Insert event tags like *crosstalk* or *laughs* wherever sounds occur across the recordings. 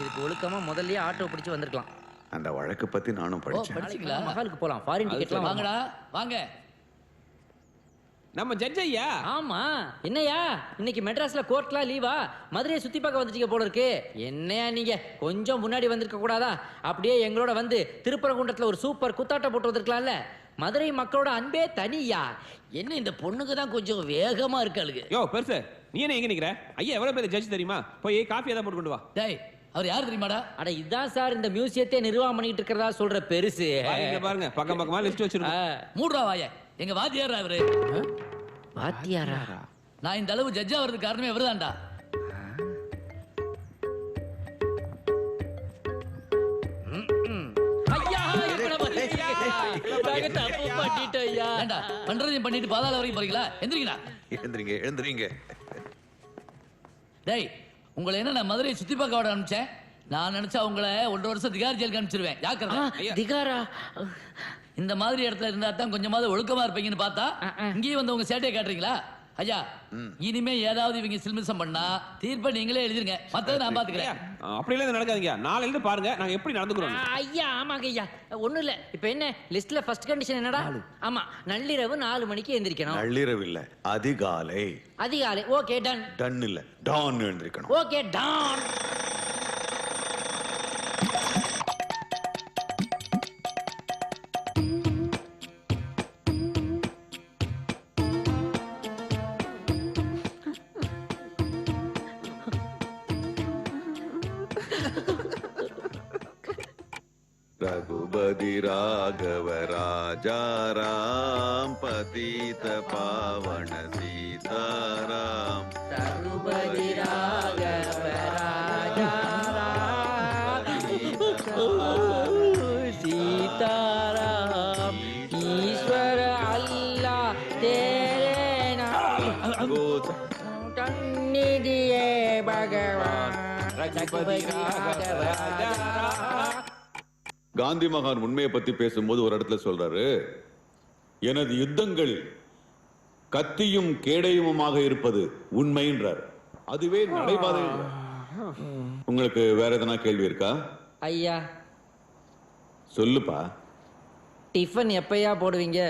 இதுக்கு ஒழுக்கமா முதல்லயே ஆட்டோ பிடிச்சு வந்திருக்கலாம். அந்த வழக்கு பத்தி நானும் படிச்சேன். படிச்சீங்களா மகாலுக்கு போலாம். ஃபாரின் டிக்கெட்லாம் வாங்கடா. வாங்க. நம்ம ஜட்ஜ் ஐயா? ஆமா. என்னையா? இன்னைக்கு மெட்ராஸ்ல கோர்ட்லாம் லீவா மதுரையை சுத்தி பார்க்க வந்துட்டீங்க போல இருக்கு. என்னையா நீங்க? கொஞ்சம் முன்னாடி வந்திருக்க கூடாதா? அப்படியே எங்களோட வந்து திருப்பரங்குன்றத்துல ஒரு சூப்பர் குத்தாட்டம் போட்டு வந்திருக்கலாம்ல. மதுரை மக்களோட அன்பே தனியா என்ன இந்த பொண்ணுக்கு தான் கொஞ்சம் வேகமா இருக்காளுங்க யோ பெருசு. நீ என்ன எங்க நிக்கிற? ஐயா எவ்வளவு பேர் ஜட்ஜ் தெரியுமா? போய் காஃபி ஏதாவது போட்டு கொண்டு வா. டேய் அவர் யார் தெரியுமாடா? அட இதான் சார் இந்த மியூசியத்தை நிர்வாகம் பண்ணிட்டு இருக்கிறதா சொல்ற பெருசு. பாருங்க பாருங்க பக்கம் பக்கமா லிஸ்ட் வச்சிருக்கோம். மூடுறா வாய. எங்க வாத்தியாரா அவரு வாத்தியாரா? நான் இந்த அளவு ஜட்ஜா வர்றதுக்கு காரணமே இவர்தான்டா. பண்றதையும் பண்ணிட்டு பாதாள வரைக்கும் போறீங்களா? எந்திரிங்கடா. எழுந்துறீங்க எழுந்துறீங்க டேய் உங்களை என்ன நான் மதுரையை சுத்தி பார்க்க விட அனுப்பிச்சேன் நான் நினைச்சா உங்களை ஒன்றரை வருஷம் திகார் ஜெயிலுக்கு அனுப்பிச்சிருவேன். ஜாக்கிரதை. திகாரா? இந்த மாதிரி இடத்துல இருந்தா தான் கொஞ்சமாவது ஒழுக்கமா இருப்பீங்கன்னு பார்த்தா இங்கேயும் வந்து உங்க சேட்டையை காட்டுறீங்களா? ஐயா இனிமே ஏதாவது இவங்க சில்மிசம் பண்ணா தீர்ப்பை நீங்களே எழுதிருங்க. மத்ததை நான் பாத்துக்கிறேன். அப்படிலாம் எதுவும் நடக்காதீங்க. நாளைல இருந்து பாருங்க. நாங்க எப்படி நடந்துக்கிறோம் ஐயா ஆமாங்க ஐயா. ஒண்ணும் இல்ல. இப்ப என்ன? லிஸ்ட்ல ஃபர்ஸ்ட் கண்டிஷன் என்னடா? ஆமா நள்ளிரவு நாலு மணிக்கு எந்திரிக்கணும். நள்ளிரவு இல்ல அதிகாலை. அதிகாலை. ஓகே டன் டன் இல்ல டான் எழுந்திருக்கணும். ஓகே டான் रघुपति राघव राजा राम पतित पावन सीता राम रघुपति राघव राजा सीता राम ईश्वर अल्लाह तेरे नाम। भगवान। रघुपति राघव राजा राम। காந்தி மகான் உண்மையை பத்தி பேசும்போது ஒரு இடத்துல சொல்றாரு எனது யுத்தங்களில் கத்தியும் கேடயமுமாக இருப்பது உண்மைன்றார். அதுவே நடைபாதை உங்களுக்கு வேற எதனா கேள்வி இருக்கா? ஐயா. சொல்லுப்பா. டிஃபன் எப்பயா போடுவீங்க?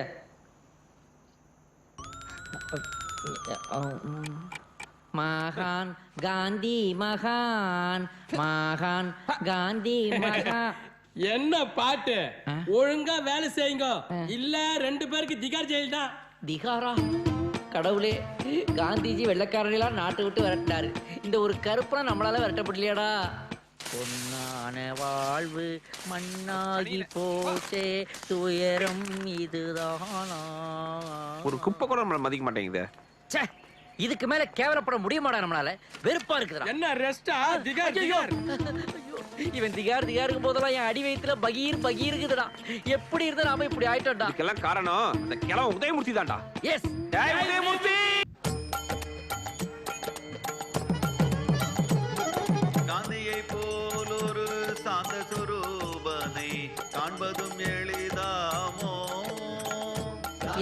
மகான் காந்தி மகான் மகான் காந்தி மகான். என்ன பாட்டு? ஒழுங்கா வேலை செய்யுங்க. இல்ல ரெண்டு பேருக்கு திகார் ஜெயில் தான் திகாரா? கடவுளே காந்திஜி வெள்ளக்காரர்களெல்லாம் நாட்டை விட்டு விரட்டினாரு. இந்த ஒரு கருப்பனா நம்மளால விரட்டப்படலையாடா. பொன்னான வாழ்வு மண்ணாகி போச்சே துயரம் இதுதானா? ஒரு குப்பை கூட நம்மள மதிக்க மாட்டேங்குது. ச்சே, இதுக்கு மேல கேவலப்பட முடியுமாடா நம்மளால? வெறுப்பா இருக்குதுடா. என்ன ரெஸ்டா திகார் ஐயோ! இவன் திகார் திகாருக்கும் போதெல்லாம் என் அடி வயித்துல பகீர் பகீருக்குதுடா எப்படி இருந்தா நாம இப்படி ஆயிட்டோம்டா. இதுக்கெல்லாம் காரணம் அந்த கிழவன் உதயமூர்த்தி தான்டா. எஸ் உதயமூர்த்தி! காந்தியை போல் ஒரு சாந்த சுரூபனை காண்பதும் எளிதாமோ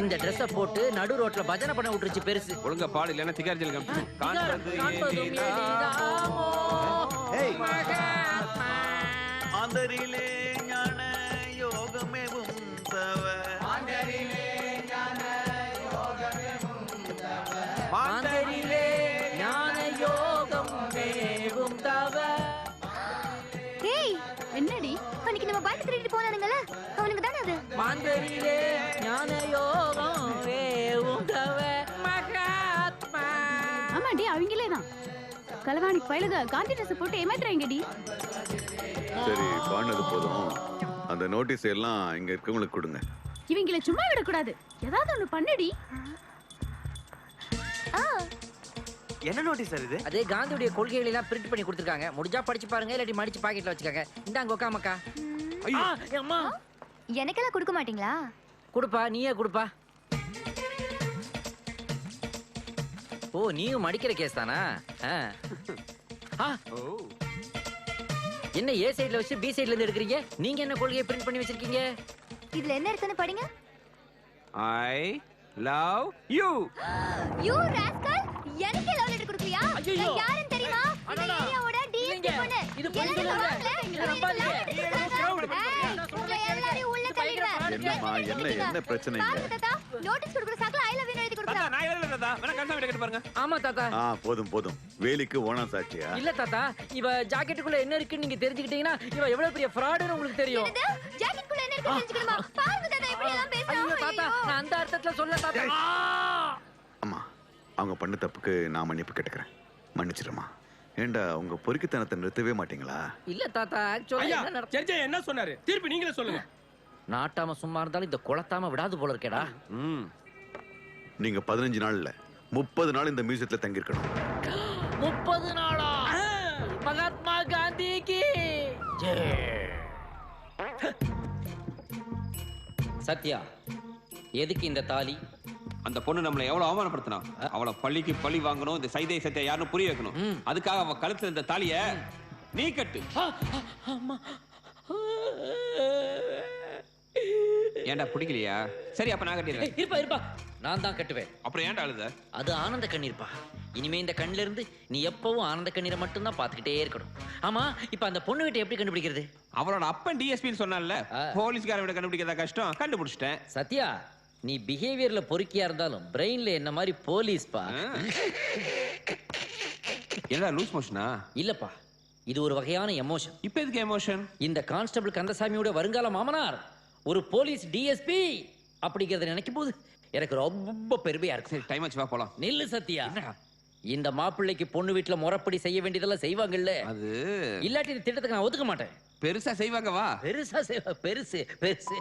இந்த ட்ரெஸ்ஸ போட்டு நடு ரோட்ல பஜனை பண்ண விட்டுருச்சு பெருசு. ஒழுங்கா பாடு இல்லைன்னா திகார் ஜெயில் காமிச்சு காண்பது காண்பதும் எளிதாமோ, மகாத்மா. ஆந்தரிலே ஞான யோகமேவும் தவ. மாந்தரிலே ஞான யோகம் வேகும் தவ. ஏய் என்னடி? அன்னைக்கு நம்ம பைக் திருடிட்டு போனானுங்கல்ல அவனுக்கு தானே அது? மாந்தரிலே ஞான யோகம் வேகும் தவ. மகாத்மா. ஆமாடி அவங்களே தான் கலவாணி பயிலுக காந்தி ட்ரெஸ் போட்டு ஏமாத்துறாங்கடி. சரி பாடினது போதும். அந்த நோட்டீஸ் எல்லாம் இங்க இருக்கவங்களுக்கு கொடுங்க. இவங்கள சும்மா விடக்கூடாது. ஏதாவது ஒண்ணு பண்ணுடி. என்ன நோட்டீஸ் சார் இது? அதே காந்தியுடைய கொள்கைகளை எல்லாம் பிரிண்ட் பண்ணி கொடுத்துருக்காங்க. முடிஞ்சா படிச்சு பாருங்க இல்லாட்டி மடிச்சு பாக்கெட்ல வச்சுக்கோங்க. இந்தாங்க உக்காமக்கா ஆ, அம்மா. எனக்கெல்லாம் கொடுக்க மாட்டீங்களா? கொடுப்பா நீயே கொடுப்பா. ஓ நீயும் மடிக்கிற கேஸ் தானா? ஆ. ஆ, என்ன ஏ சைடுல வச்சு பி சைடுல இருந்து எடுக்கிறீங்க? நீங்க என்ன கொள்கையை பிரிண்ட் பண்ணி வச்சிருக்கீங்க? இதுல என்ன இருக்குன்னு படிங்க. I love you you rascal எனக்கு லவ் லெட்டர். நான் யாருன்னு தெரியுமா? இந்த. ஏரியாவோட டிஎஸ்பி. பொண்ணு. இது சொல்லுங்க இதை நம்பாதீங்க என்ன- என்ன பிரச்சனை இங்க? பாருங்க தாத்தா. நோட்டீஸ் கொடுக்குற சாக்குல ஐ லவ் யூ எழுதி தாத்தா கொடுக்குறான் நான் எழுதல தாத்தா. வேணா கன்ஃபார்ம் கேட்டு பாருங்க. ஆமா தாத்தா. ஆ போதும் போதும். வேலிக்கு ஓணம் சாட்சியா? இல்ல தாத்தா. இவ ஜாக்கெட்டுக்குள்ள என்ன இருக்குன்னு நீங்க தெரிஞ்சுக்கிட்டீங்கன்னா இவ எவ்வளவு பெரிய ஃப்ராடுன்னு உங்களுக்கு தெரியும். என்ன தெரிஞ்சுக்கணுமா? பாருங்க தாத்தா இப்படி எல்லாம் ஐயோ பேசுறான் தாத்தா நான் அந்த அர்த்தத்துல சொல்ல தாத்தா. அம்மா அவங்க பண்ண தப்புக்கு நான் மன்னிப்பு கேட்டுக்கிறேன். மன்னிச்சிடுமா ஏண்டா உங்க பொறுக்கித்தனத்தை நிறுத்தவே மாட்டீங்களா? இல்ல தாத்தா. ஆக்சுவலா என்ன சொன்னாரு? திருப்பி நீங்களே சொல்லுங்க. நாட்டாம சும்மா இருந்தாலும் இந்த குளத்தாம விடாது போல இருக்கேடா. ம். நீங்க பதினஞ்சு நாள்ல முப்பது நாள் இந்த மியூசியத்துல தங்கியிருக்கணும். முப்பது நாளா? மகாத்மா காந்திக்கு? சத்யா எதுக்கு இந்த தாலி? அந்த பொண்ணு நம்மளை எவ்வளவு அவமானப்படுத்தினா? அவளை பள்ளிக்கு பழி வாங்கணும் இந்த சைதை சத்தியா யாருன்னு புரிய வைக்கணும். அதுக்காக அவ கழுத்துல இந்த தாலிய நீ கட்டு. ஏன்டா பிடிக்கலையா? சரி அப்ப நான் கட்டிடுறேன். இருப்பா இருப்பா. நான் தான் கட்டுவேன். அப்புறம் ஏன்டா அழுத? அது ஆனந்த கண்ணீர்ப்பா. இனிமே இந்த கண்ணுல இருந்து நீ எப்பவும் ஆனந்த கண்ணீரை மட்டும்தான் பார்த்துக்கிட்டே இருக்கணும். ஆமா இப்ப அந்த பொண்ணு கிட்ட எப்படி கண்டுபிடிக்கிறது? அவளோட அப்பன் டிஎஸ்பின்னு சொன்னான்ல ஆ. போலீஸ்கார விட கண்டுபிடிக்கிறதா கஷ்டம்? கண்டுபிடிச்சிட்டேன். சத்யா நீ பிஹேவியர்ல பொறுக்கியா இருந்தாலும் பிரெயின்ல என்ன மாதிரி போலீஸ்பா என்னடா லூஸ் மோஷனா இல்லப்பா இது ஒரு வகையான எமோஷன் இப்ப எதுக்கு எமோஷன் இந்த கான்ஸ்டபிள் கந்தசாமியோட வருங்கால மாமனார். ஒரு போலீஸ் டிஎஸ்பி அப்படிங்கறத நினைக்கும் போது எனக்கு ரொம்ப பெருமையா இருக்கு சரி டைம் ஆச்சு வா போலாம். நெல்லு சத்யா. இந்த மாப்பிள்ளைக்கு பொண்ணு வீட்டுல முறைப்படி செய்ய வேண்டியதெல்லாம் செய்வாங்கல்ல? அது இல்லாட்டி இந்த திட்டத்துக்கு நான் ஒத்துக்க மாட்டேன். பெருசா செய்வாங்க வா. பெருசா செய்வா பெருசு பெருசு.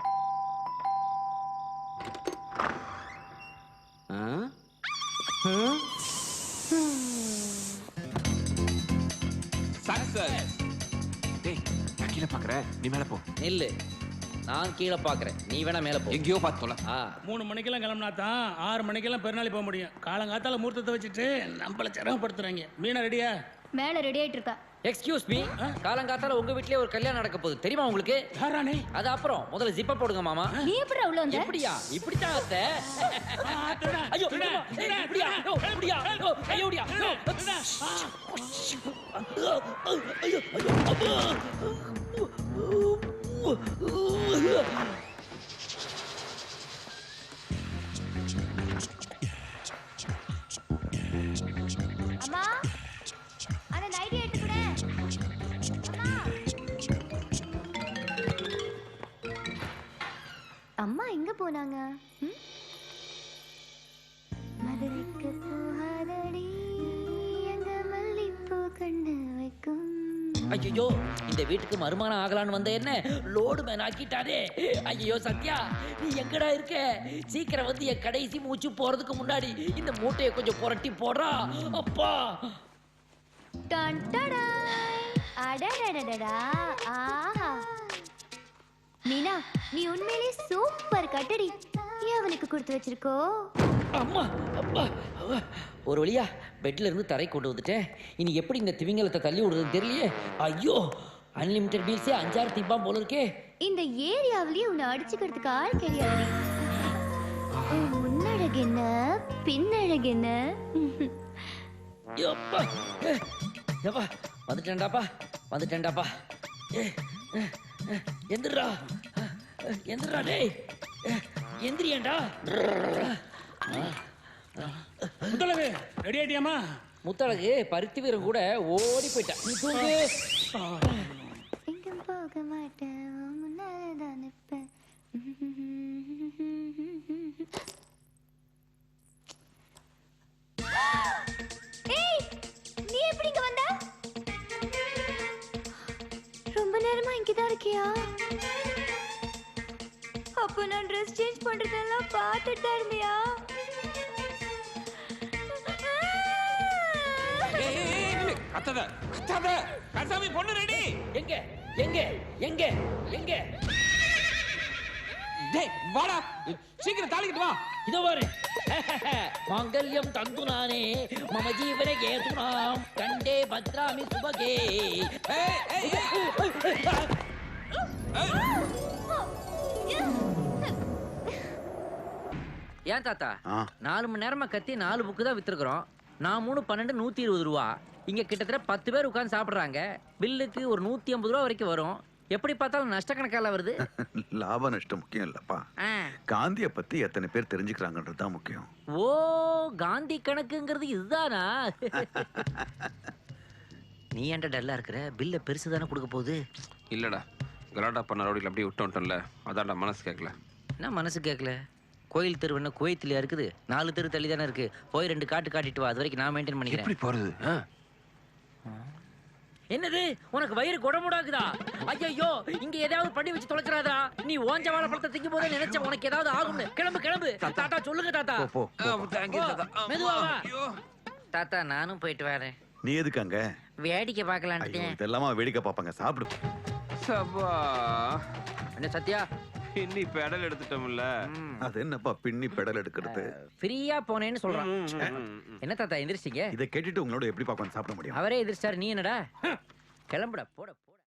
சக்சஸ் டேய் கீழே பாக்குறேன். நீ மேல போ. நெல்லு. நான் கீழே பாக்குறேன் நீ வேணா மேல போ. எங்கேயோ பார்த்து ஆ. மூணு மணிக்கெல்லாம் கிளம்புனா தான் ஆறு மணிக்கெல்லாம் பெருநாளி போக முடியும். காலங்காத்தால மூர்த்தத்தை வச்சுட்டு நம்மள சிரமப்படுத்துறாங்க. மீனா ரெடியா மேல ரெடி ஆயிட்டு இருக்கா. எக்ஸ்கியூஸ் மீ காலங்காத்தால உங்க வீட்லயே ஒரு கல்யாணம் நடக்க போகுது. தெரியுமா உங்களுக்கு? யாரானே? அது அப்புறம். முதல்ல ஜிப்ப போடுங்க மாமா. நீ எப்படி உள்ள வந்த? எப்படியா? இப்படித்தான் அத்தை. ஐயோ இப்படியா இப்படியா ஐயோ, ஐயோ, இப்படியா ஐயோ. ஐயோ, ஐயோ. அம்மா ஐயோ இந்த வீட்டுக்கு மருமானம் ஆகலான்னு வந்த என்ன? லோடு மேன் ஆக்கிட்டாரே. ஐயோ சத்யா நீ எங்கடா இருக்க? சீக்கிரம் வந்து என் கடைசி மூச்சு போறதுக்கு முன்னாடி இந்த மூட்டையை கொஞ்சம் புரட்டி போடுறா. அப்பா. ஆஹா. மீனா நீ உண்மையிலே சூப்பர் கட்டடி. ஏன் அவனுக்கு கொடுத்து வச்சிருக்கோ? அம்மா அப்பா. ஒரு வழியா. பெட்ல இருந்து தரை கொண்டு வந்துட்டேன். இனி எப்படி இந்த திமிங்கலத்தை தள்ளி விடுறதுன்னு தெரியலையே? ஐயோ அன்லிமிட்டெட் மீல்ஸே அஞ்சாறு திம்பாம் போல இருக்கே. இந்த ஏரியாவிலேயே உன்னை அடிச்சுக்கிறதுக்கு ஆள் கிடையாது. முன்னழகு என்ன? பின்னழகு என்ன? வந்துட்டேன்டாப்பா வந்துட்டேன்டாப்பா. எந்திரா எந்திரா டேய். எந்திரியேண்டா. முத்தழகு ரெடி ஆயிட்டியாமா முத்தழகு பருத்தி வீரன் கூட ஓடி போயிட்டான். நீ தூங்கு. எங்கும் போக மாட்டேன் உன் முன்னால தான் நிற்பேன். ஏய் நீ எப்படி இங்க வந்த? ரொம்ப நேரமா இங்கதான் இருக்கியா? அப்போ நான் ட்ரெஸ் சேஞ்ச் பண்றதெல்லாம் பார்த்துட்டு தான் இருந்தியா? கத்தாத கசாமி பொண்ணு ரெடி. எங்க எங்க எங்க எங்க? டேய் வாடா. சீக்கிரம் தாளிக்கிட்டு வா. இதோ பாரு. மாங்கல்யம் தந்து நானே மம ஜீவன கேதுனாம் கண்டே பத்ராமி சுபகே. ஏன் தாத்தா? நாலு மணி நேரமா கத்தி நாலு புக்கு தான் வித்துருக்குறோம். நான் மூணு பன்னெண்டு நூத்தி இருபது ரூபா. இங்க கிட்டத்தட்ட பத்து பேர் உட்கார்ந்து சாப்பிடுறாங்க. பில்லுக்கு ஒரு நூத்தி ஐம்பது ரூபா வரைக்கும் வரும். எப்படி பார்த்தாலும் நஷ்ட கணக்கால வருது? *laughs* லாப நஷ்டம் முக்கியம் இல்லப்பா. ஆ. காந்திய பத்தி எத்தனை பேர் தெரிஞ்சுக்கிறாங்கன்றது தான் முக்கியம். ஓ காந்தி கணக்குங்கிறது இதுதானா? *laughs* நீ ஏன்டா டல்லா இருக்கிற? பில்ல பெருசு தானே கொடுக்க போகுது? இல்லடா. கலாட்டா பண்ண ரவுடியில் அப்படியே விட்டு வந்துட்டோம்ல. அதான்டா மனசு கேட்கல. என்ன மனசு கேட்கல? கோயில் தெரு என்ன கோயத்திலயா இருக்குது? நாலு தெரு தள்ளி தானே இருக்கு. போய் ரெண்டு காட்டு காட்டிட்டு வா. அது வரைக்கும் நான் மெயின்டைன் பண்ணிக்கிறேன். எப்படி போறது? என்னது? உனக்கு வயிறு குடமுடாக்குதா? ஐயோ இங்க ஏதாவது பண்ணி வச்சு தொலைச்சிடாதா நீ ஓஞ்ச வாழைப்பழத்தை திங்கும் போதே நினைச்ச உனக்கு ஏதாவது ஆகும்னு. கிளம்பு கிளம்பு. தாத்தா. சொல்லுங்க தாத்தா. மெதுவா. தாத்தா நானும் போயிட்டு வரேன். நீ எதுக்கு அங்க வேடிக்கை பார்க்கலான்ட்டு இதெல்லாமா வேடிக்கை பார்ப்பாங்க. சாப்பிடு. சபா. என்ன சத்யா? இன்னி பெடல் எடுத்துட்டோம்ல. அது என்னப்பா பின்னி பெடல் எடுக்கிறது? ஃப்ரீயா போனேன்னு சொல்றான். என்ன தாத்தா எந்திரிச்சிங்க? இதை கேட்டுட்டு உங்களோட எப்படி பார்க்க சாப்பிட முடியும்? அவரே எதிர்ச்சாரு நீ என்னடா? கிளம்புடா போட